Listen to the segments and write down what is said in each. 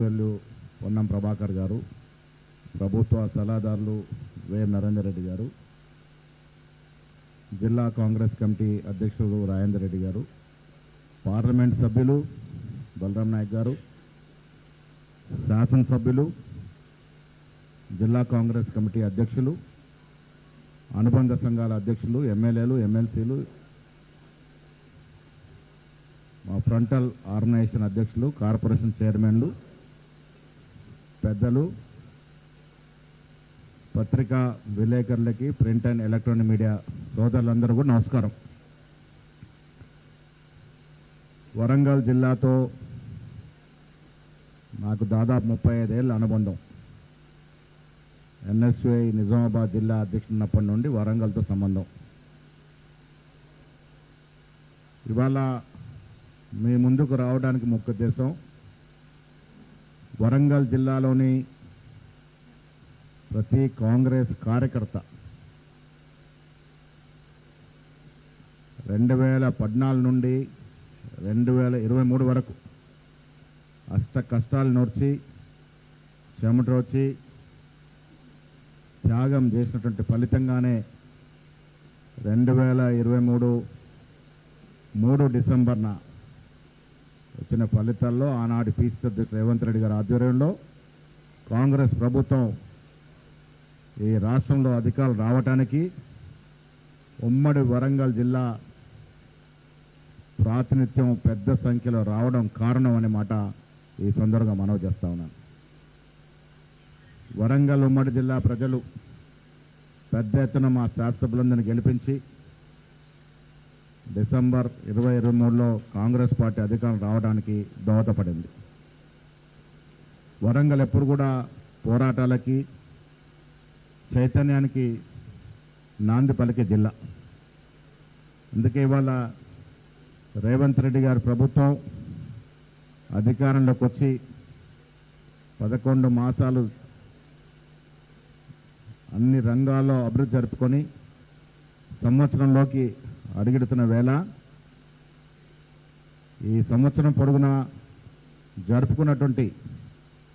వెళ్ళు పొన్నం ప్రభాకర్ గారు ప్రభుత్వ సలహాదారులు వే నరేందర్ రెడ్డి గారు జిల్లా కాంగ్రెస్ కమిటీ అధ్యక్షుడు రాజేందర్ రెడ్డి గారు పార్లమెంట్ సభ్యులు బలరాం నాయక్ గారు శాసనసభ్యులు జిల్లా కాంగ్రెస్ కమిటీ అధ్యక్షులు అనుబంధ సంఘాల అధ్యక్షులు ఎమ్మెల్యేలు ఎమ్మెల్సీలు మా ఫ్రంటల్ ఆర్గనైజేషన్ అధ్యక్షులు కార్పొరేషన్ చైర్మన్లు పెద్దలు పత్రికా విలేకరులకి ప్రింట్ అండ్ ఎలక్ట్రానిక్ మీడియా సోదరులందరూ కూడా నమస్కారం. వరంగల్ జిల్లాతో నాకు దాదాపు ముప్పై ఐదేళ్ళ అనుబంధం. ఎన్ఎస్యుఐ నిజామాబాద్ జిల్లా అధ్యక్షుడినప్పటి నుండి వరంగల్తో సంబంధం. ఇవాళ మీ ముందుకు రావడానికి ముఖ్య ఉద్దేశం వరంగల్ జిల్లాలోని ప్రతి కాంగ్రెస్ కార్యకర్త రెండు వేల పద్నాలుగు నుండి రెండు వేల ఇరవై మూడు వరకు అష్ట కష్టాలు నోర్చి చెమటోర్చి త్యాగం చేసినటువంటి ఫలితంగానే రెండు వేల ఇరవై మూడు మూడు డిసెంబర్న వచ్చిన ఫలితాల్లో ఆనాటి పీసీ అధ్యక్షుడు రేవంత్ రెడ్డి గారి ఆధ్వర్యంలో కాంగ్రెస్ ప్రభుత్వం ఈ రాష్ట్రంలో అధికారులు రావటానికి ఉమ్మడి వరంగల్ జిల్లా ప్రాతినిధ్యం పెద్ద సంఖ్యలో రావడం కారణం అనే మాట ఈ సందర్భంగా మనవి చేస్తా ఉన్నాను. వరంగల్ ఉమ్మడి జిల్లా ప్రజలు పెద్ద ఎత్తున మా శాసనసభ్యులందరినీ గెలిపించి డిసెంబర్ ఇరవై ఇరవై మూడులో కాంగ్రెస్ పార్టీ అధికారం రావడానికి దోహదపడింది. వరంగల్ ఎప్పుడు కూడా పోరాటాలకి చైతన్యానికి నాంది పలికే జిల్లా. అందుకే ఇవాళ రేవంత్ రెడ్డి గారి ప్రభుత్వం అధికారంలోకి వచ్చి పదకొండు మాసాలు అన్ని రంగాల్లో అభివృద్ధి జరుపుకొని సంవత్సరంలోకి అడుగెడుతున్న వేళ ఈ సంవత్సరం పొడుగున జరుపుకున్నటువంటి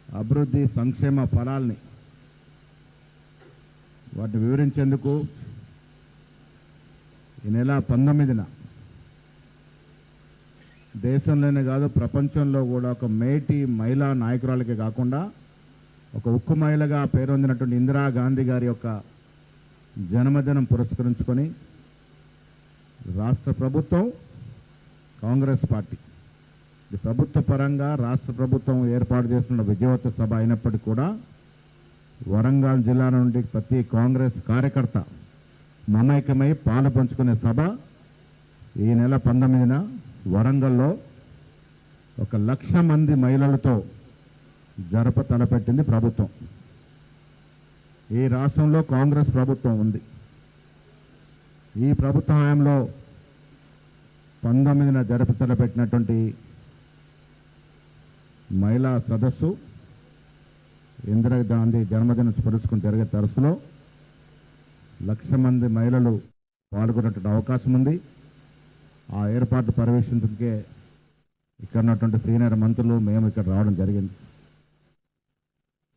అభివృద్ధి సంక్షేమ ఫలాల్ని వాటిని వివరించేందుకు ఈ నెల పంతొమ్మిదిన దేశంలోనే కాదు ప్రపంచంలో కూడా ఒక మేటి మహిళా నాయకురాలకే కాకుండా ఒక ఉక్కు మహిళగా పేరొందినటువంటి ఇందిరాగాంధీ గారి యొక్క జన్మదినం పురస్కరించుకొని రాష్ట్ర ప్రభుత్వం కాంగ్రెస్ పార్టీ. ఇది ప్రభుత్వ పరంగా రాష్ట్ర ప్రభుత్వం ఏర్పాటు చేస్తున్న విజయవంత సభ అయినప్పటికీ కూడా వరంగల్ జిల్లా నుండి ప్రతి కాంగ్రెస్ కార్యకర్త మమైకమై పాలు పంచుకునే సభ ఈ నెల పంతొమ్మిదిన వరంగల్లో ఒక లక్ష మంది మహిళలతో జరప తలపెట్టింది ప్రభుత్వం. ఈ రాష్ట్రంలో కాంగ్రెస్ ప్రభుత్వం ఉంది. ఈ ప్రభుత్వ హయాంలో పంతొమ్మిదిన జరుపుతల పెట్టినటువంటి మహిళా సదస్సు ఇందిరాగాంధీ జన్మదినం స్మరించుకుని జరిగే తరచులో లక్ష మంది మహిళలు పాల్గొనేటువంటి అవకాశం ఉంది. ఆ ఏర్పాటు పర్యవేక్షించకే ఇక్కడ ఉన్నటువంటి సీనియర్ మంత్రులు మేము ఇక్కడ రావడం జరిగింది.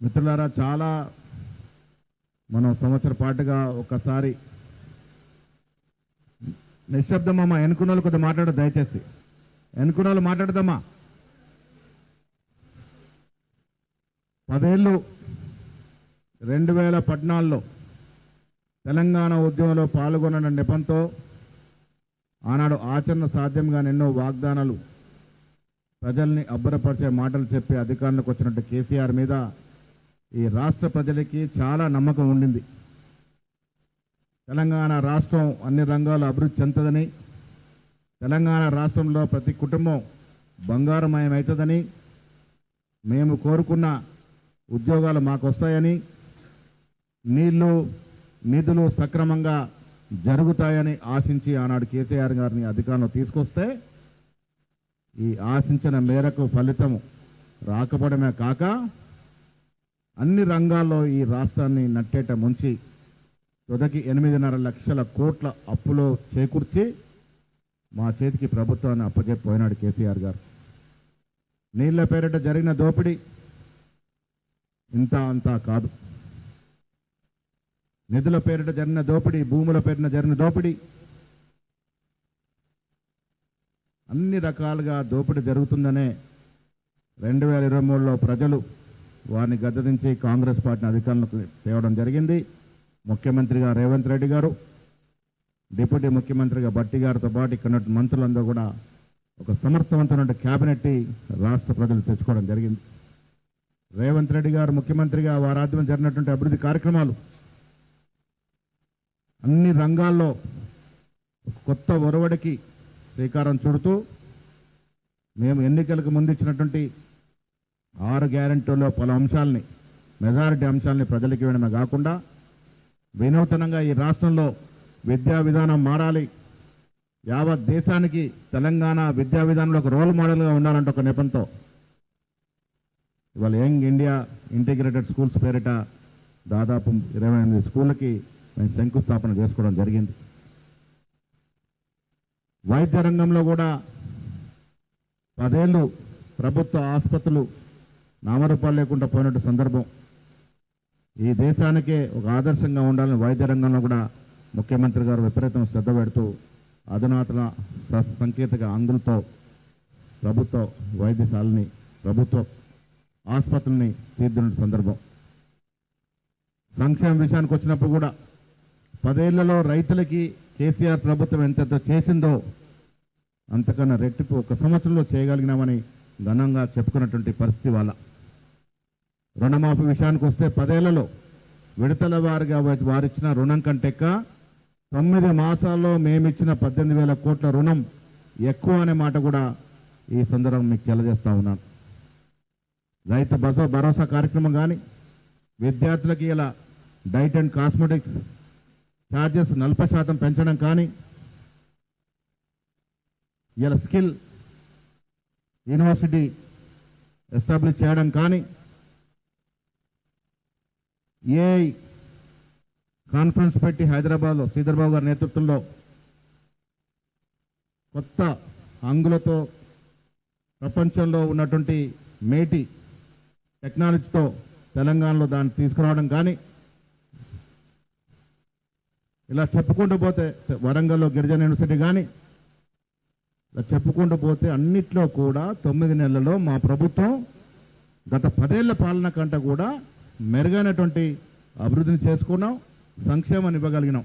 మిత్రులారా చాలా మనం సంవత్సర పాటుగా ఒకసారి నిశ్శబ్దమ్మా ఎన్నుకున్న వాళ్ళు కొద్దిగా మాట్లాడు దయచేసి. ఎన్నుకున్న వాళ్ళు మాట్లాడదమ్మా. పదేళ్ళు రెండు వేల పద్నాలుగులో తెలంగాణ ఉద్యమంలో పాల్గొన్న నెపంతో ఆనాడు ఆచరణ సాధ్యంగా ఎన్నో వాగ్దానాలు ప్రజల్ని అబ్బరపరిచే మాటలు చెప్పి అధికారంలోకి వచ్చినట్టు కేసీఆర్ మీద ఈ రాష్ట్ర ప్రజలకి చాలా నమ్మకం ఉండింది. తెలంగాణ రాష్ట్రం అన్ని రంగాలు అభివృద్ధి చెందుతుందని తెలంగాణ రాష్ట్రంలో ప్రతి కుటుంబం బంగారమయం అవుతుందని మేము కోరుకున్న ఉద్యోగాలు మాకు వస్తాయని నీళ్ళు నిధులు సక్రమంగా జరుగుతాయని ఆశించి ఆనాడు కేసీఆర్ గారిని అధికారంలో తీసుకొస్తే ఈ ఆశించిన మేరకు ఫలితం రాకపోవడమే కాక అన్ని రంగాల్లో ఈ రాష్ట్రాన్ని నట్టేట ముంచి తుదకి ఎనిమిదిన్నర లక్షల కోట్ల అప్పులో చేకూర్చి మా చేతికి ప్రభుత్వాన్ని అప్పచెప్పిపోయినాడు కేసీఆర్ గారు. నీళ్ళ పేరిట జరిగిన దోపిడీ ఇంత అంతా కాదు. నిధుల పేరిట జరిగిన దోపిడీ భూముల పేరిట జరిగిన దోపిడీ అన్ని రకాలుగా దోపిడీ జరుగుతుందనే రెండు వేల ఇరవై మూడులో ప్రజలు వారిని గద్దదించి కాంగ్రెస్ పార్టీని అధికారంలోకి తేవడం జరిగింది. ముఖ్యమంత్రిగా రేవంత్ రెడ్డి గారు డిప్యూటీ ముఖ్యమంత్రిగా బట్టి గారితో పాటు ఇక్కడ మంత్రులందరూ కూడా ఒక సమర్థవంతమైన క్యాబినెట్ రాష్ట్ర ప్రజలు తెచ్చుకోవడం జరిగింది. రేవంత్ రెడ్డి గారు ముఖ్యమంత్రిగా వారి ఆధ్వర్యం జరిగినటువంటి అభివృద్ధి కార్యక్రమాలు అన్ని రంగాల్లో కొత్త ఒరవడికి శ్రీకారం చుడుతూ మేము ఎన్నికలకు ముందు ఇచ్చినటువంటి ఆరు గ్యారెంటీల్లో పలు అంశాలని మెజారిటీ అంశాలని ప్రజలకు ఇవ్వడమే కాకుండా వినూతనంగా ఈ రాష్ట్రంలో విద్యా విధానం మారాలి. యావత్ దేశానికి తెలంగాణ విద్యా విధానంలో ఒక రోల్ మోడల్గా ఉండాలంటే ఒక నెపంతో. ఇవాళ యంగ్ ఇండియా ఇంటిగ్రేటెడ్ స్కూల్స్ పేరిట దాదాపు ఇరవై ఎనిమిది స్కూళ్ళకి మేము శంకుస్థాపన చేసుకోవడం జరిగింది. వైద్య రంగంలో కూడా పదేళ్ళు ప్రభుత్వ ఆసుపత్రులు నామరూపాలు లేకుండా పోయినట్టు సందర్భం. ఈ దేశానికే ఒక ఆదర్శంగా ఉండాలని వైద్య రంగంలో కూడా ముఖ్యమంత్రి గారు విపరీతం శ్రద్ధ పెడుతూ అధునాతన సంకేతిక సాంకేతిక అంగులతో ప్రభుత్వ వైద్యశాలని ప్రభుత్వ ఆసుపత్రుల్ని తీర్చిన సందర్భం. సంక్షేమ విషయానికి వచ్చినప్పుడు కూడా పదేళ్ళలో రైతులకి కేసీఆర్ ప్రభుత్వం ఎంతెంత చేసిందో అంతకన్నా రెట్టింపు ఒక సంవత్సరంలో చేయగలిగినామని ఘనంగా చెప్పుకున్నటువంటి పరిస్థితి వాళ్ళ. రుణమాఫీ విషయానికి వస్తే పదేళ్ళలో విడతల వారిగా వారిచ్చిన రుణం కంటే తొమ్మిది మాసాల్లో మేమిచ్చిన పద్దెనిమిది వేల కోట్ల రుణం ఎక్కువ అనే మాట కూడా ఈ సందర్భం మీకు తెలియజేస్తా ఉన్నాను. రైతు బస భరోసా కార్యక్రమం కానీ విద్యార్థులకి ఇలా డైట్ అండ్ కాస్మెటిక్స్ ఛార్జెస్ నలభై శాతం పెంచడం కానీ ఇలా స్కిల్ యూనివర్సిటీ ఎస్టాబ్లిష్ చేయడం కానీ ఏఐ కాన్ఫరెన్స్ పెట్టి హైదరాబాద్లో శ్రీధర్బాబు గారి నేతృత్వంలో కొత్త అంగులతో ప్రపంచంలో ఉన్నటువంటి మేటి టెక్నాలజీతో తెలంగాణలో దాన్ని తీసుకురావడం కానీ ఇలా చెప్పుకుంటూ పోతే వరంగల్లో గిరిజన యూనివర్సిటీ కానీ ఇలా చెప్పుకుంటూ పోతే అన్నిట్లో కూడా తొమ్మిది నెలల్లో మా ప్రభుత్వం గత పదేళ్ళ పాలన కంటే కూడా మెరుగైనటువంటి అభివృద్ధిని చేసుకున్నాం సంక్షేమాన్ని ఇవ్వగలిగినాం.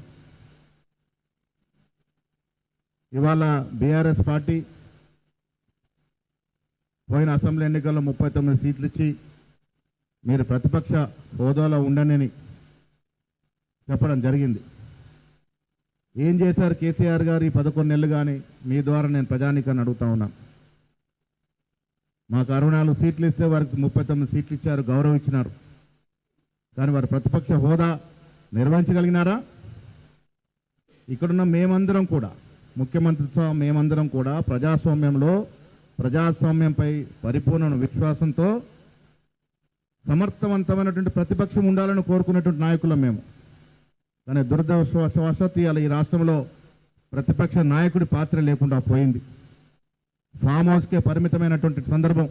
ఇవాళ బీఆర్ఎస్ పార్టీ పోయిన అసెంబ్లీ ఎన్నికల్లో ముప్పై తొమ్మిది సీట్లు ఇచ్చి మీరు ప్రతిపక్ష హోదాలో ఉండనని చెప్పడం జరిగింది. ఏం చేశారు కేసీఆర్ గారు ఈ పదకొండు నెలలు కానీ మీ ద్వారా నేను ప్రజానికాన్ని అడుగుతా ఉన్నాను మాకు అరవై నాలుగు సీట్లు ఇస్తే వారికి ముప్పై తొమ్మిది సీట్లు ఇచ్చారు గౌరవం ఇచ్చినారు. కానీ వారు ప్రతిపక్ష హోదా నిర్వహించగలిగినారా? ఇక్కడున్న మేమందరం కూడా ముఖ్యమంత్రితో మేమందరం కూడా ప్రజాస్వామ్యంలో ప్రజాస్వామ్యంపై పరిపూర్ణ విశ్వాసంతో సమర్థవంతమైనటువంటి ప్రతిపక్షం ఉండాలని కోరుకునేటువంటి నాయకులం మేము. కానీ దురదృష్టవశాత్తు ఇవాళ ఈ రాష్ట్రంలో ప్రతిపక్ష నాయకుడి పాత్ర లేకుండా పోయింది. ఫామ్ హౌస్కే పరిమితమైనటువంటి సందర్భం.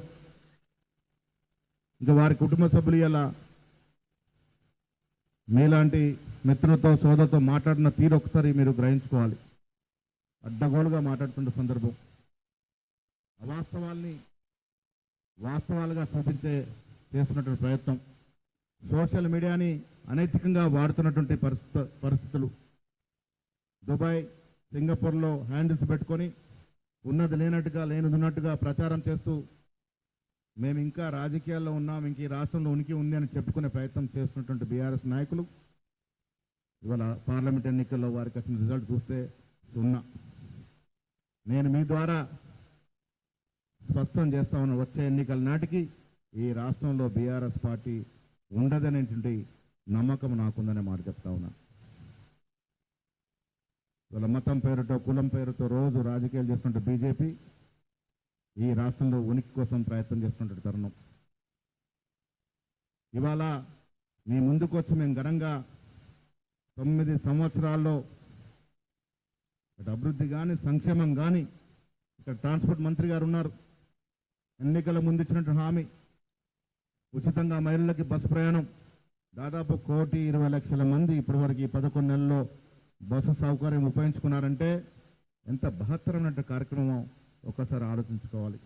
ఇంకా వారి కుటుంబ సభ్యులు ఇలా మీలాంటి మిత్రులతో సోదరుతో మాట్లాడిన తీరు ఒకసారి మీరు గ్రహించుకోవాలి. అడ్డగోలుగా మాట్లాడుతున్న సందర్భం. అవాస్తవాల్ని వాస్తవాలుగా చూపించే చేస్తున్నటువంటి ప్రయత్నం. సోషల్ మీడియాని అనైతికంగా వాడుతున్నటువంటి పరిస్థితి పరిస్థితులు. దుబాయ్ సింగపూర్లో హ్యాండిల్స్ పెట్టుకొని ఉన్నది లేనట్టుగా లేనిది ఉన్నట్టుగా ప్రచారం చేస్తూ మేము ఇంకా రాజకీయాల్లో ఉన్నాం ఇంక ఈ రాష్ట్రంలో ఉనికి ఉంది అని చెప్పుకునే ప్రయత్నం చేస్తున్నటువంటి బీఆర్ఎస్ నాయకులు. ఇవాళ పార్లమెంట్ ఎన్నికల్లో వారికి వచ్చిన రిజల్ట్ చూస్తే సున్నా. నేను మీ ద్వారా స్పష్టం చేస్తామని వచ్చే ఎన్నికల నాటికి ఈ రాష్ట్రంలో బీఆర్ఎస్ పార్టీ ఉండదనేటువంటి నమ్మకం నాకుందనే మాట చెప్తా ఉన్నా. ఇవాళ మతం పేరుతో కులం పేరుతో రోజు రాజకీయాలు చేస్తుంటే బీజేపీ ఈ రాష్ట్రంలో ఉనికి కోసం ప్రయత్నం చేస్తుంటే తరుణం. ఇవాళ మీ ముందుకు వచ్చి మేము ఘనంగా తొమ్మిది సంవత్సరాల్లో ఇటు అభివృద్ధి కానీ సంక్షేమం కానీ ఇక్కడ ట్రాన్స్పోర్ట్ మంత్రి గారు ఉన్నారు. ఎన్నికల ముందు ఇచ్చినట్టు హామీ ఉచితంగా మహిళలకి బస్సు ప్రయాణం. దాదాపు కోటి ఇరవై లక్షల మంది ఇప్పటివరకు ఈ పదకొండు నెలల్లో బస్సు సౌకర్యం ఉపయోగించుకున్నారంటే ఎంత బహత్తరమైన కార్యక్రమం ఒక్కసారి ఆలోచించుకోవాలి.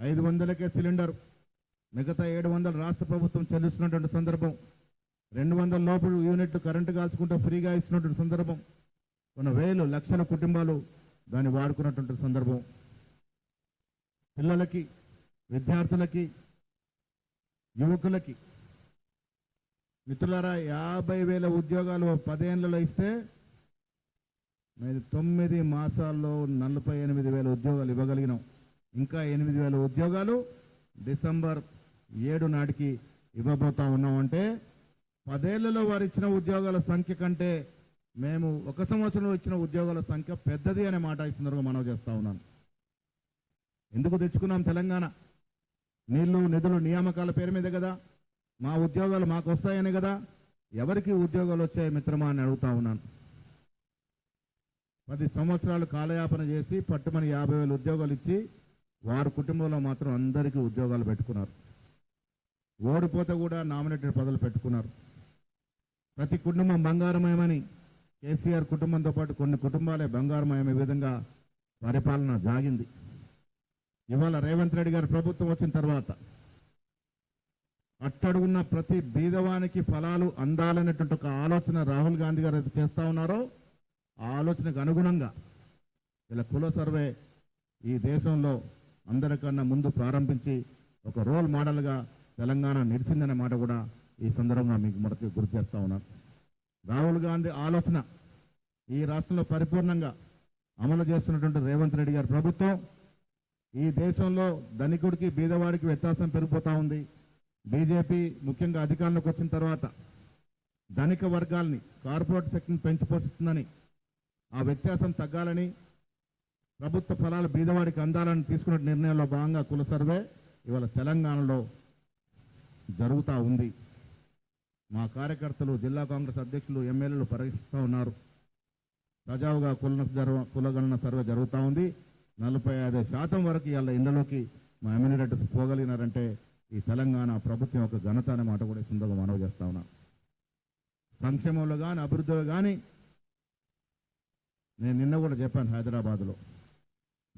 ఐదు వందలకే సిలిండర్. మిగతా ఏడు వందలు రాష్ట్ర ప్రభుత్వం చెల్లిస్తున్నటువంటి సందర్భం. రెండు వందల లోపల యూనిట్లు కరెంటు కాల్చుకుంటూ ఫ్రీగా ఇస్తున్నటువంటి సందర్భం. కొన్ని వేలు లక్షల కుటుంబాలు దాన్ని వాడుకున్నటువంటి సందర్భం. పిల్లలకి విద్యార్థులకి యువకులకి మిత్రులారా యాభై వేల ఉద్యోగాలు పదేళ్ళలో ఇస్తే మేము తొమ్మిది మాసాల్లో నలభై ఎనిమిది వేల ఉద్యోగాలు ఇవ్వగలిగినాం. ఇంకా ఎనిమిది వేల ఉద్యోగాలు డిసెంబర్ ఏడు నాటికి ఇవ్వబోతా ఉన్నామంటే పదేళ్ళలో వారు ఇచ్చిన ఉద్యోగాల సంఖ్య కంటే మేము ఒక సంవత్సరంలో ఇచ్చిన ఉద్యోగాల సంఖ్య పెద్దది అనే మాట ఈ సందర్భంగా మనవి చేస్తా ఉన్నాను. ఎందుకు తెచ్చుకున్నాం తెలంగాణ? నీళ్ళు నిధులు నియామకాల పేరు మీద కదా. మా ఉద్యోగాలు మాకు వస్తాయని కదా. ఎవరికి ఉద్యోగాలు వచ్చాయి మిత్రమా అని అడుగుతా ఉన్నాను. పది సంవత్సరాలు కాలయాపన చేసి పట్టుమని యాభై వేలు ఉద్యోగాలు ఇచ్చి వారి కుటుంబంలో మాత్రం అందరికీ ఉద్యోగాలు పెట్టుకున్నారు. ఓడిపోతే కూడా నామినేటెడ్ పదవులు పెట్టుకున్నారు. ప్రతి కుటుంబం బంగారమయమని కేసీఆర్ కుటుంబంతో పాటు కొన్ని కుటుంబాలే బంగారమయమే విధంగా పరిపాలన జాగింది ఇవాళ రేవంత్ రెడ్డి గారి ప్రభుత్వం వచ్చిన తర్వాత అట్టడుగున్న ప్రతి బీదవానికి ఫలాలు అందాలనేటువంటి ఒక ఆలోచన రాహుల్ గాంధీ గారు చేస్తా ఉన్నారో ఆ ఆలోచనకు అనుగుణంగా ఇలా కుల సర్వే ఈ దేశంలో అందరికన్నా ముందు ప్రారంభించి ఒక రోల్ మోడల్గా తెలంగాణ నిలిచిందనే మాట కూడా ఈ సందర్భంగా మీకు మొదటి గుర్తు చేస్తా ఉన్నాను రాహుల్ గాంధీ ఆలోచన ఈ రాష్ట్రంలో పరిపూర్ణంగా అమలు చేస్తున్నటువంటి రేవంత్ రెడ్డి గారి ప్రభుత్వం ఈ దేశంలో ధనికుడికి బీదవాడికి వ్యత్యాసం పెరిగిపోతూ ఉంది. బీజేపీ ముఖ్యంగా అధికారంలోకి వచ్చిన తర్వాత ధనిక వర్గాల్ని కార్పొరేట్ శక్తిని పెంచి పోషిస్తుందని ఆ వ్యత్యాసం తగ్గాలని ప్రభుత్వ ఫలాలు బీదవాడికి అందాలని తీసుకున్న నిర్ణయంలో భాగంగా కుల సర్వే ఇవాళ తెలంగాణలో జరుగుతూ ఉంది. మా కార్యకర్తలు జిల్లా కాంగ్రెస్ అధ్యక్షులు ఎమ్మెల్యేలు పరీక్షిస్తూ ఉన్నారు. సజావుగా కుల జరవ కులగణన సర్వే జరుగుతూ ఉంది. నలభై ఐదు శాతం వరకు ఇవాళ ఇండ్లలోకి మా ఎమ్మెల్యేటస్ పోగలిగినారంటే ఈ తెలంగాణ ప్రభుత్వం యొక్క ఘనత అనే మాట కూడా ఈ సందర్భంగా మనవి చేస్తా ఉన్నా. సంక్షేమంలో కానీ అభివృద్ధిలో కానీ నేను నిన్న కూడా చెప్పాను హైదరాబాద్లో.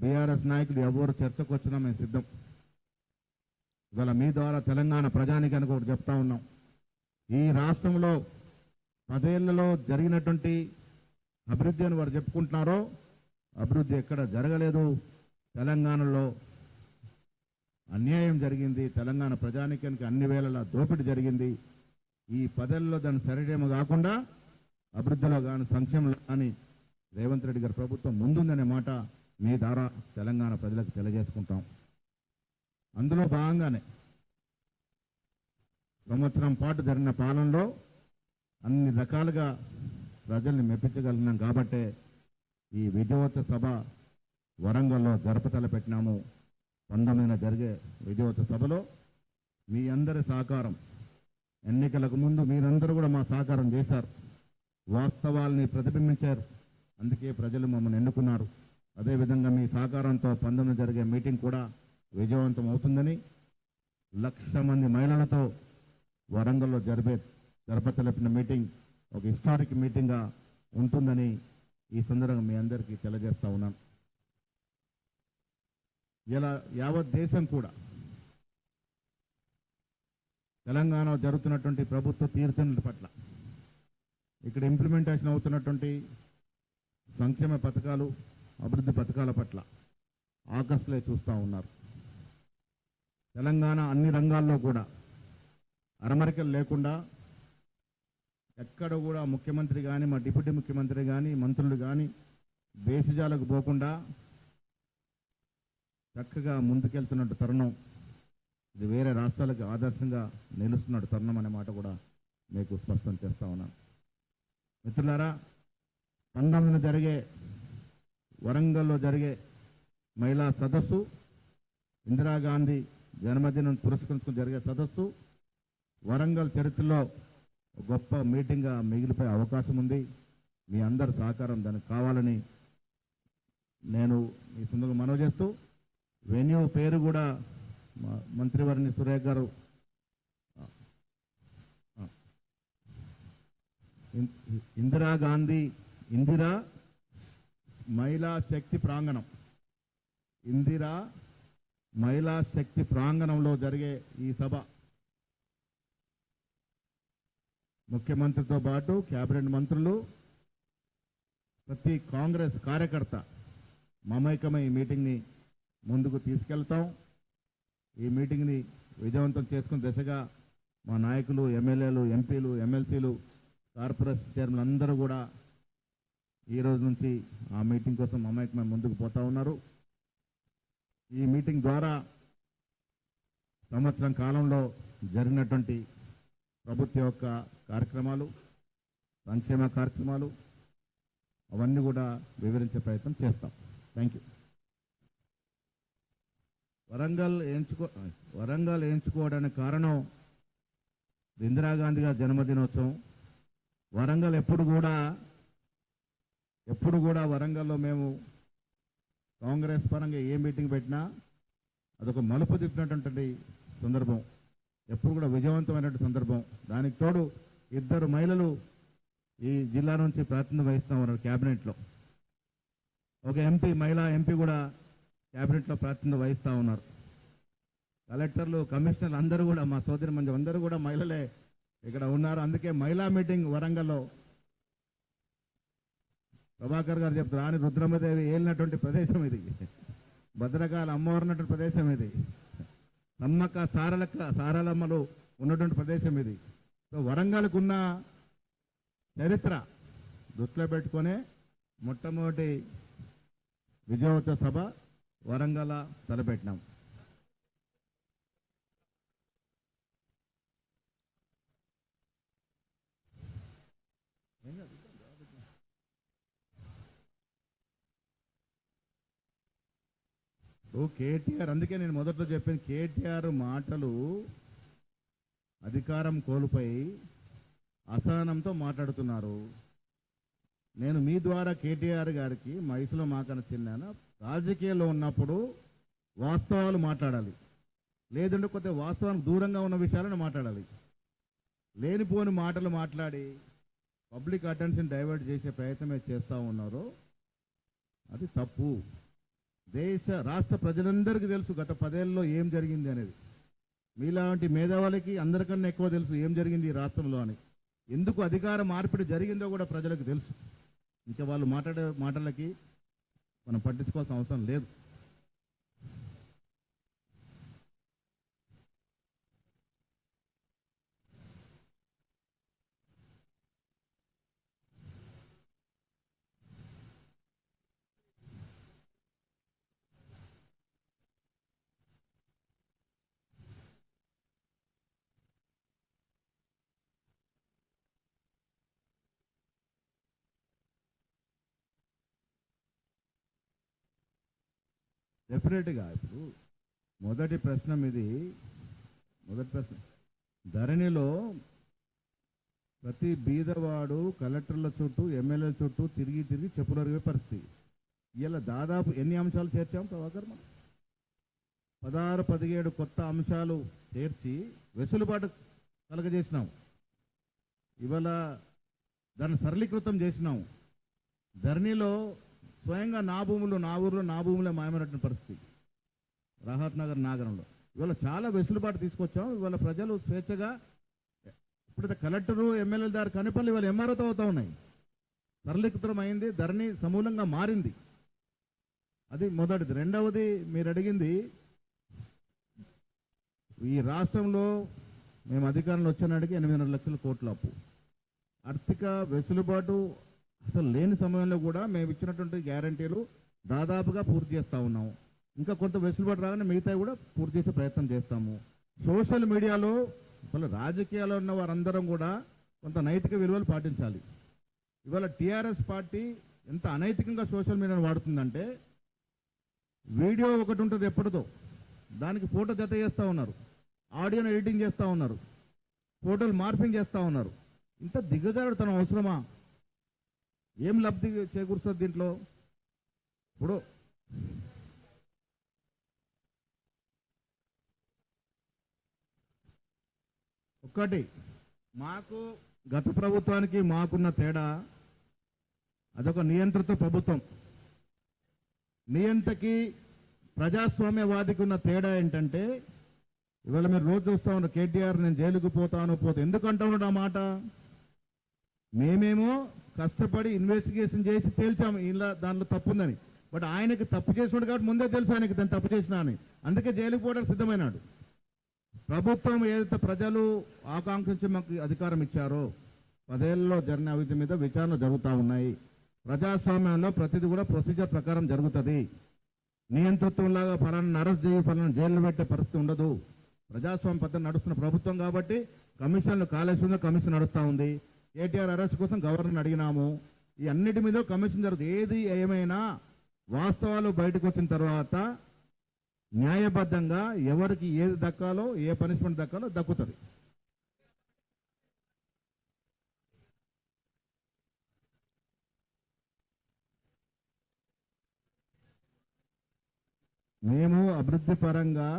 బీఆర్ఎస్ నాయకులు ఎవరు చర్చకు వచ్చినా మేము సిద్ధం. ఇవాళ మీ ద్వారా తెలంగాణ ప్రజానికానికి ఒకటి చెప్తా ఉన్నాం. ఈ రాష్ట్రంలో పదేళ్ళలో జరిగినటువంటి అభివృద్ధి అని వారు చెప్పుకుంటున్నారో అభివృద్ధి ఎక్కడ జరగలేదు. తెలంగాణలో అన్యాయం జరిగింది. తెలంగాణ ప్రజానికానికి అన్ని వేళలా దోపిడీ జరిగింది. ఈ పదేళ్ళలో దాన్ని సరిడేమో కాకుండా అభివృద్ధిలో కానీ సంక్షేమంలో కానీ రేవంత్ రెడ్డి గారి ప్రభుత్వం ముందుందనే మాట మీ ద్వారా తెలంగాణ ప్రజలకు తెలియజేసుకుంటాం. అందులో భాగంగానే సంవత్సరం పాటు జరిగిన పాలనలో అన్ని రకాలుగా ప్రజల్ని మెప్పించగలిగినాం కాబట్టే ఈ విజయోత్సవ సభ వరంగల్లో జరపతల పెట్టినాము. పంతొమ్మిదిన జరిగే విజయోత్సవ సభలో మీ అందరి సహకారం ఎన్నికలకు ముందు మీరందరూ కూడా మా సహకారం చేశారు. వాస్తవాల్ని ప్రతిబింబించారు. అందుకే ప్రజలు మమ్మల్ని ఎన్నుకున్నారు. అదేవిధంగా మీ సహకారంతో పంతొమ్మిది జరిగే మీటింగ్ కూడా విజయవంతం అవుతుందని లక్ష మంది మహిళలతో వరంగల్లో జరిపే జరపతలిపిన మీటింగ్ ఒక హిస్టారిక్ మీటింగ్గా ఉంటుందని ఈ సందర్భంగా మీ అందరికీ తెలియజేస్తా ఉన్నాను. ఇలా యావత్ దేశం కూడా తెలంగాణ జరుగుతున్నటువంటి ప్రభుత్వ తీర్థనుల పట్ల ఇక్కడ ఇంప్లిమెంటేషన్ అవుతున్నటువంటి సంక్షేమ పథకాలు అభివృద్ధి పథకాల పట్ల ఆకర్షలే చూస్తూ ఉన్నారు. తెలంగాణ అన్ని రంగాల్లో కూడా అరమరికలు లేకుండా ఎక్కడ కూడా ముఖ్యమంత్రి కానీ మా డిప్యూటీ ముఖ్యమంత్రి కానీ మంత్రులు కానీ బేసిజాలకు పోకుండా చక్కగా ముందుకెళ్తున్నట్టు తరుణం. ఇది వేరే రాష్ట్రాలకు ఆదర్శంగా నిలుస్తున్నట్టు తరుణం అనే మాట కూడా మీకు స్పష్టం చేస్తా ఉన్నాను. మిత్రులారా సంఘమున జరిగే వరంగల్లో జరిగే మహిళా సదస్సు ఇందిరాగాంధీ జన్మదినం పురస్కరించుకుని జరిగే సదస్సు వరంగల్ చరిత్రలో గొప్ప మీటింగ్గా మిగిలిపోయే అవకాశం ఉంది. మీ అందరి సహకారం దానికి కావాలని నేను ఈ సందర్భంగా మనవి చేస్తూ వెన్యూ పేరు కూడా మంత్రివర్ని సురేష్ గారు ఇందిరాగాంధీ ఇందిరా మహిళా శక్తి ప్రాంగణం. ఇందిరా మహిళా శక్తి ప్రాంగణంలో జరిగే ఈ సభ. ముఖ్యమంత్రితో పాటు క్యాబినెట్ మంత్రులు ప్రతి కాంగ్రెస్ కార్యకర్త మమైకమై ఈ మీటింగ్ని ముందుకు తీసుకెళ్తాం. ఈ మీటింగ్ని విజయవంతం చేసుకున్న దిశగా మా నాయకులు ఎమ్మెల్యేలు ఎంపీలు ఎమ్మెల్సీలు కార్పొరేషన్ చైర్మన్ అందరూ కూడా ఈ రోజు నుంచి ఆ మీటింగ్ కోసం మమైకమై ముందుకు పోతా ఉన్నారు. ఈ మీటింగ్ ద్వారా సంవత్సరం కాలంలో జరిగినటువంటి ప్రభుత్వ యొక్క కార్యక్రమాలు సంక్షేమ కార్యక్రమాలు అవన్నీ కూడా వివరించే ప్రయత్నం చేస్తాం. థ్యాంక్ యూ వరంగల్ ఎంచుకో వరంగల్ ఎంచుకోవడానికి కారణం ఇందిరాగాంధీ గారి జన్మదినోత్సవం. వరంగల్ ఎప్పుడు కూడా ఎప్పుడు కూడా వరంగల్లో మేము కాంగ్రెస్ పరంగా ఏ మీటింగ్ పెట్టినా అదొక మలుపు తిప్పినటువంటి సందర్భం. ఎప్పుడు కూడా విజయవంతమైనటువంటి సందర్భం. దానికి తోడు ఇద్దరు మహిళలు ఈ జిల్లా నుంచి ప్రాతినిధ్యం వహిస్తూ ఉన్నారు క్యాబినెట్లో. ఒక ఎంపీ మహిళా ఎంపీ కూడా క్యాబినెట్లో ప్రాతినిధ్యం వహిస్తూ ఉన్నారు. కలెక్టర్లు కమిషనర్లు అందరూ కూడా మా సోదరి మంది అందరూ కూడా మహిళలే ఇక్కడ ఉన్నారు. అందుకే మహిళా మీటింగ్ వరంగల్లో ప్రభాకర్ గారు చెప్తారు రాణి రుద్రమదేవి ఏలినటువంటి ప్రదేశం ఇది. భద్రకాల అమ్మవారినటువంటి ప్రదేశం ఇది. నమ్మక సారలక్క సారలమ్మలు ఉన్నటువంటి ప్రదేశం ఇది. సో వరంగల్కు ఉన్న చరిత్ర దృష్టిలో పెట్టుకొని మొట్టమొదటి విజయోత్సవ సభ వరంగల్ తలపెట్టినాం. ఓ కేటీఆర్ అందుకే నేను మొదట్లో చెప్పాను కేటీఆర్ మాటలు అధికారం కోల్పోయి అసహనంతో మాట్లాడుతున్నారు. నేను మీ ద్వారా కేటీఆర్ గారికి వయసులో మాకన చిన్నాను రాజకీయాల్లో ఉన్నప్పుడు వాస్తవాలు మాట్లాడాలి. లేదంటే కొద్దిగా వాస్తవానికి దూరంగా ఉన్న విషయాలను మాట్లాడాలి. లేనిపోని మాటలు మాట్లాడి పబ్లిక్ అటెన్షన్ డైవర్ట్ చేసే ప్రయత్నమే చేస్తూ ఉన్నారు. అది తప్పు. దేశ రాష్ట్ర ప్రజలందరికీ తెలుసు గత పదేళ్ళలో ఏం జరిగింది అనేది. మీలాంటి మేధావులకి అందరికన్నా ఎక్కువ తెలుసు ఏం జరిగింది ఈ రాష్ట్రంలో అని. ఎందుకు అధికార మార్పిడి జరిగిందో కూడా ప్రజలకు తెలుసు. ఇంకా వాళ్ళు మాట్లాడే మాటలకి మనం పట్టించుకోవాల్సిన అవసరం లేదు. డెఫినెట్గా ఇప్పుడు మొదటి ప్రశ్న ఇది. మొదటి ప్రశ్న. ధరణిలో ప్రతి బీదవాడు కలెక్టర్ల చుట్టూ ఎమ్మెల్యేల చుట్టూ తిరిగి తిరిగి చెప్పులరిగే పరిస్థితి. ఇలా దాదాపు ఎన్ని అంశాలు చేర్చాం ప్రభాకర్ మనం? పదహారు పదిహేడు కొత్త అంశాలు చేర్చి వెసులుబాటు కలగజేసినాం. ఇవాళ దాన్ని సరళీకృతం చేసినాం. ధరణిలో స్వయంగా నా భూములు నా ఊర్లో నా భూములే మాయమైనటువంటి పరిస్థితి. రాహత్ నగర్ నాగరంలో. ఇవాళ చాలా వెసులుబాటు తీసుకొచ్చాం. ఇవాళ ప్రజలు స్వేచ్ఛగా ఇప్పుడు కలెక్టరు ఎమ్మెల్యేల దారి కనిపల్లి ఇవాళ ఎంఆర్ఓతో అవుతా ఉన్నాయి. సరళీకృతం అయింది ధరణి సమూలంగా మారింది. అది మొదటిది. రెండవది మీరు అడిగింది ఈ రాష్ట్రంలో మేము అధికారంలో వచ్చినాడికి ఎనిమిదిన్నర లక్షల కోట్ల అప్పు. ఆర్థిక వెసులుబాటు అసలు లేని సమయంలో కూడా మేము ఇచ్చినటువంటి గ్యారంటీలు దాదాపుగా పూర్తి చేస్తూ ఉన్నాము ఇంకా కొంత వెసులుబాటు రాగానే మిగతా కూడా పూర్తి చేసే ప్రయత్నం చేస్తాము. సోషల్ మీడియాలో అసలు రాజకీయాల్లో ఉన్న వారందరం కూడా కొంత నైతిక విలువలు పాటించాలి. ఇవాళ టీఆర్ఎస్ పార్టీ ఎంత అనైతికంగా సోషల్ మీడియాను వాడుతుందంటే వీడియో ఒకటి ఉంటుంది ఎప్పటిదో దానికి ఫోటో జత చేస్తూ ఉన్నారు. ఆడియోను ఎడిటింగ్ చేస్తూ ఉన్నారు. ఫోటోలు మార్పింగ్ చేస్తూ ఉన్నారు. ఇంత దిగజారుతనం అవసరమా? ఏం లబ్ధి చేకూరుస్తుంది దీంట్లో? ఇప్పుడు ఒక్కటి మాకు గత ప్రభుత్వానికి మాకున్న తేడా అదొక నియంత్రిత ప్రభుత్వం. నియంతకి ప్రజాస్వామ్యవాదికి ఉన్న తేడా ఏంటంటే ఇవాళ మీరు రోజు చూస్తా ఉన్నారు కేటీఆర్ నేను జైలుకు పోతాను పోతే ఎందుకు అంటా ఉన్నాడు ఆ మాట? మేమేమో కష్టపడి ఇన్వెస్టిగేషన్ చేసి తేల్చాము. ఇలా దానిలో తప్పుందని. బట్ ఆయనకి తప్పు చేసినాడు కాబట్టి ముందే తెలుసు ఆయనకి దాన్ని తప్పు చేసినా అని. అందుకే జైలుకు పోవడానికి సిద్ధమైనాడు. ప్రభుత్వం ఏదైతే ప్రజలు ఆకాంక్షించి మాకు అధికారం ఇచ్చారో పదేళ్ళలో జరిగిన అవిధి మీద విచారణ జరుగుతూ ఉన్నాయి. ప్రజాస్వామ్యంలో ప్రతిదీ కూడా ప్రొసీజర్ ప్రకారం జరుగుతుంది. నియంతృత్వంలాగా ఫలానా అరెస్ట్ చేయి ఫలానా జైల్లో పెట్టే పరిస్థితి ఉండదు. ప్రజాస్వామ్య పద్ధతి నడుస్తున్న ప్రభుత్వం కాబట్టి కమిషన్లు కాళేశ్వరంలో కమిషన్ నడుస్తూ ఉంది. ఏటీఆర్ అరెస్ట్ కోసం గవర్నర్ని అడిగినాము. ఈ అన్నిటి మీద కమిషన్ జరుగుతుంది ఏది ఏమైనా వాస్తవాలు బయటకు వచ్చిన తర్వాత న్యాయబద్ధంగా ఎవరికి ఏది దక్కాలో ఏ పనిష్మెంట్ దక్కాలో దక్కుతుంది. మేము అభివృద్ధి పరంగా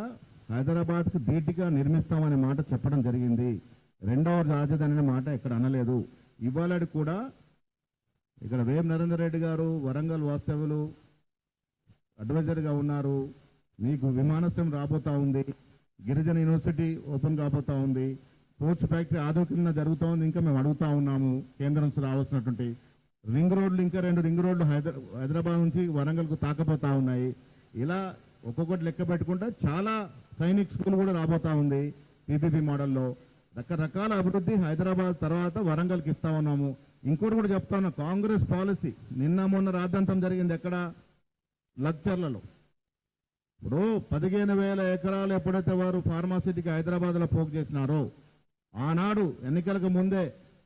హైదరాబాద్కు ధీటుగా నిర్మిస్తామనే మాట చెప్పడం జరిగింది. రెండవ రాజధాని అనే మాట ఇక్కడ అనలేదు. ఇవాళ కూడా ఇక్కడ వేం నరేందర్ రెడ్డి గారు వరంగల్ వాస్తవ్యులు అడ్వైజర్గా ఉన్నారు. మీకు విమానాశ్రయం రాబోతా ఉంది. గిరిజన యూనివర్సిటీ ఓపెన్ కాబోతా ఉంది. స్పోర్ట్స్ ఫ్యాక్టరీ ఆదోకిన జరుగుతూ ఉంది. ఇంకా మేము అడుగుతా ఉన్నాము కేంద్రం నుంచి రావాల్సినటువంటి. రింగ్ రోడ్లు ఇంకా రెండు రింగ్ రోడ్లు హైదరా హైదరాబాద్ నుంచి వరంగల్కు తాకపోతా ఉన్నాయి. ఇలా ఒక్కొక్కటి లెక్క పెట్టుకుంటే చాలా సైనిక్ స్కూల్ కూడా రాబోతా ఉంది. పీపీపీ మోడల్లో. రకరకాల అభివృద్ధి హైదరాబాద్ తర్వాత వరంగల్కి ఇస్తా ఉన్నాము ఇంకోటి కూడా చెప్తా ఉన్నా కాంగ్రెస్ పాలసీ నిన్న మొన్న రాద్ధాంతం జరిగింది ఎక్కడ? లక్చర్లలో. ఇప్పుడు పదిహేను వేల ఎకరాలు ఎప్పుడైతే వారు ఫార్మాసిటీకి హైదరాబాద్లో పోగు చేసినారో ఆనాడు ఎన్నికలకు ముందే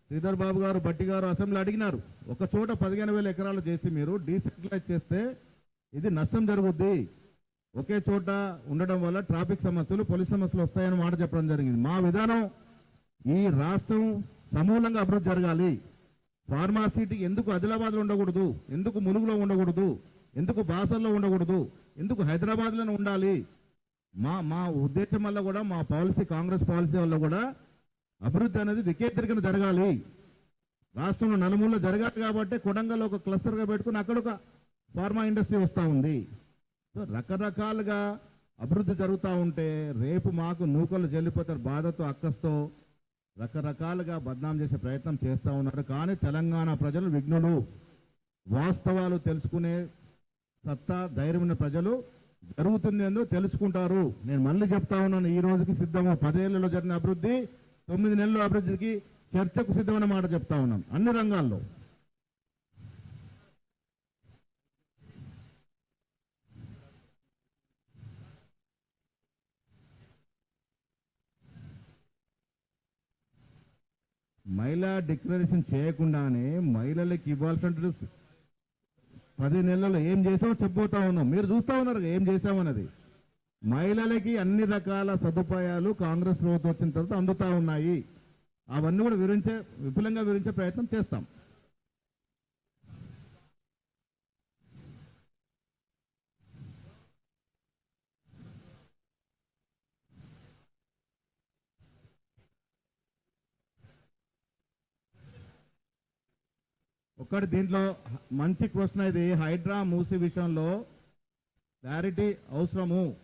శ్రీధర్ బాబు గారు బట్టి గారు అసెంబ్లీ అడిగినారు. ఒక చోట పదిహేను వేల ఎకరాలు చేసి మీరు డీసెంట్రలైజ్ చేస్తే ఇది నష్టం జరుగుద్ది. ఒకే చోట ఉండడం వల్ల ట్రాఫిక్ సమస్యలు పోలీస్ సమస్యలు వస్తాయని మాట చెప్పడం జరిగింది. మా విధానం ఈ రాష్ట్రం సమూలంగా అభివృద్ధి జరగాలి. ఫార్మాసిటీ ఎందుకు ఆదిలాబాద్లో ఉండకూడదు? ఎందుకు ములుగులో ఉండకూడదు? ఎందుకు బాసల్లో ఉండకూడదు? ఎందుకు హైదరాబాద్లోనే ఉండాలి? మా మా ఉద్దేశం వల్ల కూడా మా పాలసీ కాంగ్రెస్ పాలసీ వల్ల కూడా అభివృద్ధి అనేది వికేంద్రీకరణ జరగాలి. రాష్ట్రంలో నలుమూలలో జరగాలి కాబట్టి కొడంగల్ ఒక క్లస్టర్గా పెట్టుకుని అక్కడ ఒక ఫార్మా ఇండస్ట్రీ వస్తూ ఉంది. సో రకరకాలుగా అభివృద్ధి జరుగుతూ ఉంటే రేపు మాకు నూకలు చెల్లిపోతారు బాధతో అక్కస్తో. రకరకాలుగా బద్నాం చేసే ప్రయత్నం చేస్తూ ఉన్నారు. కానీ తెలంగాణ ప్రజలు విఘ్నులు. వాస్తవాలు తెలుసుకునే సత్తా ధైర్యం ఉన్న ప్రజలు జరుగుతుందేందో తెలుసుకుంటారు. నేను మళ్ళీ చెప్తా ఉన్నాను ఈ రోజుకి సిద్ధము. పదేళ్ళలో జరిగిన అభివృద్ధి తొమ్మిది నెలల అభివృద్ధికి చర్చకు సిద్ధమైన మాట చెప్తా ఉన్నాం అన్ని రంగాల్లో. మహిళా డిక్లరేషన్ చేయకుండానే మహిళలకు ఇవ్వాల్సిన పది నెలల్లో ఏం చేసామో చెప్పబోతా ఉన్నాం. మీరు చూస్తా ఉన్నారు ఏం చేసామన్నది మహిళలకి అన్ని రకాల సదుపాయాలు కాంగ్రెస్ ప్రభుత్వం వచ్చిన తర్వాత అందుతా ఉన్నాయి. అవన్నీ కూడా వివరించే విపులంగా వివరించే ప్రయత్నం చేస్తాం. ఒకటి దీంట్లో మంచి క్వశ్చన్ ఇది. హైడ్రా మూసి విషయంలో క్లారిటీ అవసరము.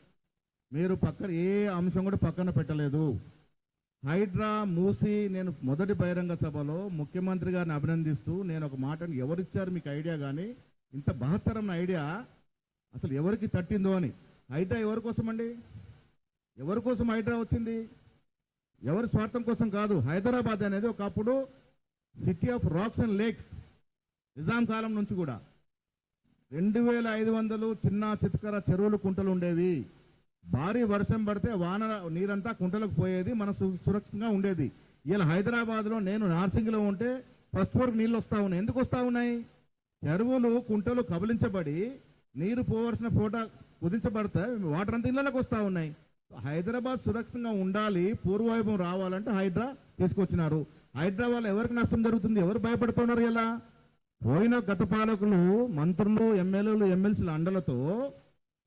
మీరు పక్కన ఏ అంశం కూడా పక్కన పెట్టలేదు. హైడ్రా మూసి నేను మొదటి బహిరంగ సభలో ముఖ్యమంత్రి గారిని అభినందిస్తూ నేను ఒక మాటను ఎవరిచ్చారు మీకు ఐడియా కానీ ఇంత బహత్తరమైన ఐడియా అసలు ఎవరికి తట్టిందో అని. హైడ్రా ఎవరి కోసం అండి ఎవరి కోసం హైడ్రా వచ్చింది? ఎవరి స్వార్థం కోసం కాదు. హైదరాబాద్ అనేది ఒకప్పుడు city of rocks and lakes. Nizam కాలం నుంచి కూడా. రెండు వేల ఐదు వందలు చిన్న చితకర చెరువులు కుంటలు ఉండేవి. భారీ వర్షం పడితే వాన నీరంతా కుంటలకు పోయేది మన సు- సురక్షితంగా ఉండేది. ఇలా హైదరాబాద్లో నేను నార్సింగ్లో ఉంటే ఫస్ట్ వరకు నీళ్ళు వస్తూ ఉన్నాయి. ఎందుకు వస్తూ ఉన్నాయి? చెరువులు కుంటలు కబలించబడి నీరు పోవలసిన పూట కుదించబడితే వాటర్ అంతా ఇళ్ళకు వస్తూ ఉన్నాయి. హైదరాబాద్ సురక్షితంగా ఉండాలి పూర్వవైభవం రావాలంటే హైడ్రా తీసుకొచ్చినారు. హైడ్రా వల్ల ఎవరికి నష్టం జరుగుతుంది? ఎవరు భయపడుతున్నారు ఇలా పోయిన గత పాలకులు మంత్రులు ఎమ్మెల్యేలు ఎమ్మెల్సీల అండలతో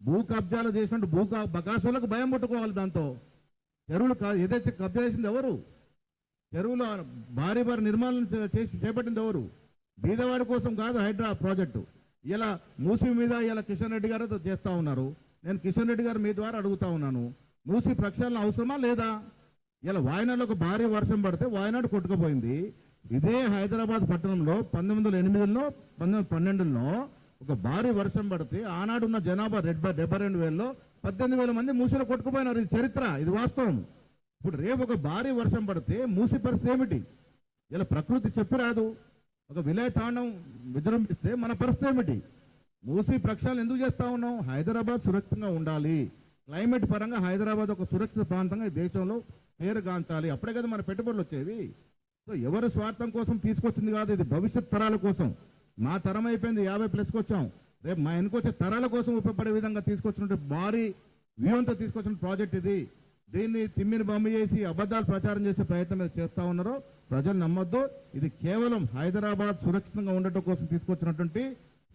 భూ కబ్జాలు చేసినట్టు భూ బకాసులకు భయం పట్టుకోవాలి దాంతో. చెరువులు ఏదైతే కబ్జా చేసింది ఎవరు? చెరువులు భారీ భారీ నిర్మాణం చేసి చేపట్టింది ఎవరు? బీదవాడి కోసం కాదు హైడ్రా ప్రాజెక్టు. ఇలా మూసి మీద ఇలా కిషన్ రెడ్డి గారు చేస్తా ఉన్నారు. నేను కిషన్ రెడ్డి గారు మీ ద్వారా అడుగుతా ఉన్నాను. మూసి ప్రక్షాళన అవసరమా లేదా? ఇలా వాయనాడులో ఒక భారీ వర్షం పడితే వాయనాడు కొట్టుకుపోయింది. ఇదే హైదరాబాద్ పట్టణంలో పంతొమ్మిది వందల ఎనిమిదిలో పంతొమ్మిది పన్నెండులో ఒక భారీ వర్షం పడితే ఆనాడు ఉన్న జనాభా డెబ్బై డెబ్బై రెండు వేలలో పద్దెనిమిది వేల మంది మూసిలో కొట్టుకుపోయినారు. ఇది చరిత్ర ఇది వాస్తవం. ఇప్పుడు రేపు ఒక భారీ వర్షం పడితే మూసి పరిస్థితి ఏమిటి? ఇలా ప్రకృతి చెప్పి రాదు. ఒక విలయ తాండం విజృంభిస్తే మన పరిస్థితి ఏమిటి? మూసి ప్రక్షాళన ఎందుకు చేస్తా ఉన్నాం? హైదరాబాద్ సురక్షితంగా ఉండాలి. క్లైమేట్ పరంగా హైదరాబాద్ ఒక సురక్షిత ప్రాంతంగా ఈ దేశంలో పేరుగాంచాలి. అప్పుడే కదా మన పెట్టుబడులు వచ్చేవి. ఎవరు స్వార్థం కోసం తీసుకొచ్చింది కాదు ఇది భవిష్యత్ తరాల కోసం. మా తరం అయిపోయింది యాభై ప్లస్కి వచ్చాం. రేపు మా వెనుకొచ్చే తరాల కోసం ఉపయోగపడే విధంగా తీసుకొచ్చినట్టు భారీ వ్యూహంతో తీసుకొచ్చిన ప్రాజెక్ట్ ఇది. దీన్ని తిమ్మిని బొమ్మ చేసి అబద్ధాలు ప్రచారం చేసే ప్రయత్నం మీద చేస్తా ఉన్నారో. ప్రజలు నమ్మొద్దు. ఇది కేవలం హైదరాబాద్ సురక్షితంగా ఉండటం కోసం తీసుకొచ్చినటువంటి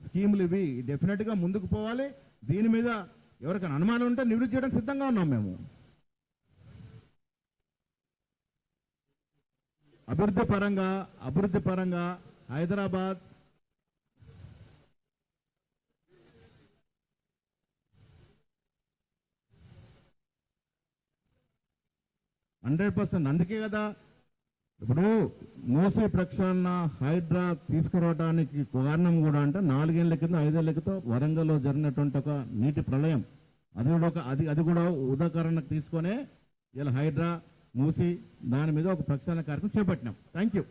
స్కీములు ఇవి. డెఫినెట్గా ముందుకు పోవాలి. దీని మీద ఎవరికైనా అనుమానం ఉంటే నివృత్తి చేయడానికి సిద్ధంగా ఉన్నాం మేము. అభివృద్ధి పరంగా అభివృద్ధి పరంగా హైదరాబాద్. హండ్రెడ్ పర్సెంట్ అందుకే కదా. ఇప్పుడు మూసీ ప్రక్షాళన హైడ్రా తీసుకురావడానికి కారణం కూడా అంటే నాలుగేళ్ళ కింద ఐదేళ్ళ క్రితం వరంగల్లో జరిగినటువంటి ఒక నీటి ప్రళయం. అది కూడా ఒక అది అది కూడా ఉదాహరణకు తీసుకొనే ఇలా హైడ్రా మూసి దాని మీద ఒక ప్రక్షాళన కార్యక్రమం చేపట్టినాం. థ్యాంక్ యూ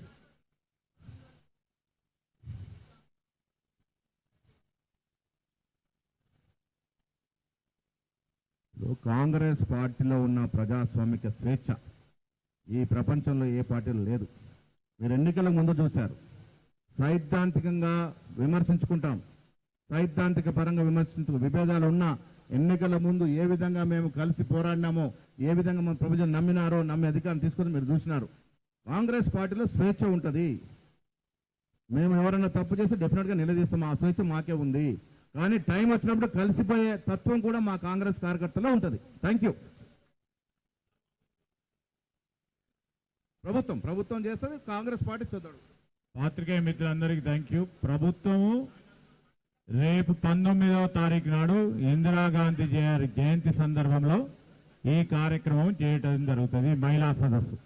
కాంగ్రెస్ పార్టీలో ఉన్న ప్రజాస్వామిక స్వేచ్ఛ ఈ ప్రపంచంలో ఏ పార్టీలో లేదు. మీరు ఎన్నికల ముందు చూశారు. సైద్ధాంతికంగా విమర్శించుకుంటాం. సైద్ధాంతిక పరంగా విమర్శించు విభేదాలు ఉన్నా ఎన్నికల ముందు ఏ విధంగా మేము కలిసి పోరాడినామో ఏ విధంగా మన ప్రభుత్వం నమ్మినారో నమ్మే అధికారం తీసుకుని మీరు చూసినారు. కాంగ్రెస్ పార్టీలో స్వేచ్ఛ ఉంటుంది. మేము ఎవరైనా తప్పు చేస్తే డెఫినెట్గా నిలదీస్తాం. ఆ స్వేచ్ఛ మాకే ఉంది. కానీ టైం వచ్చినప్పుడు కలిసిపోయే తత్వం కూడా మా కాంగ్రెస్ కార్యకర్తలో ఉంటుంది. థ్యాంక్ యూ ప్రభుత్వం ప్రభుత్వం చేస్తుంది కాంగ్రెస్ పార్టీ చదువు పాత్రికేయ మిత్రులందరికీ థ్యాంక్ యూ ప్రభుత్వము రేపు పంతొమ్మిదవ తారీఖు నాడు ఇందిరాగాంధీ జయంతి సందర్భంలో ఈ కార్యక్రమం చేయటం జరుగుతుంది మహిళా సదస్సు.